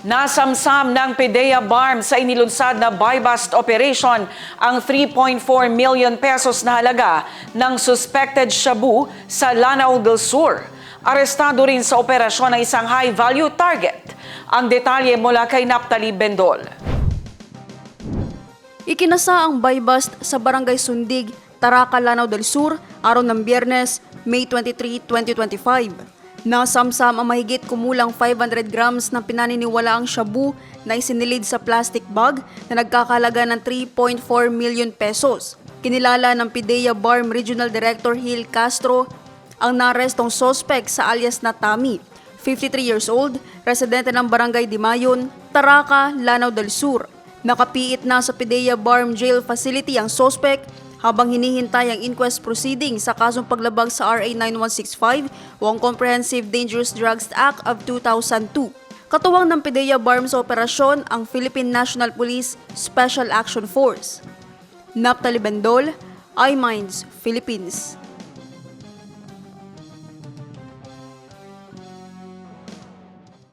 Nasamsam ng PDEA BARM sa inilunsad na buy-bust operation ang 3.4 million pesos na halaga ng suspected shabu sa Lanao del Sur. Arestado rin sa operasyon ang isang high-value target. Ang detalye mula kay Naptali Bendol. Ikinasa ang buy-bust sa Barangay Sundig, Taraca, Lanao del Sur, araw ng Biyernes, May 23, 2025. Nasamsam ang mahigit kumulang 500 grams ng pinaniniwalaang shabu na isinilid sa plastic bag na nagkakalaga ng 3.4 million pesos. Kinilala ng PIDEA BARM Regional Director Hill Castro ang narestong sospek sa alias na Tami, 53 years old, residente ng Barangay Dimayon, Taraca, Lanao del Sur. Nakapiit na sa PIDEA BARM Jail Facility ang sospek habang hinihintay ang inquest proceeding sa kasong paglabag sa RA 9165 o ang Comprehensive Dangerous Drugs Act of 2002. Katuwang ng PIDEA BARM sa operasyon ang Philippine National Police Special Action Force. Naptali Bendol, iMinds, Philippines.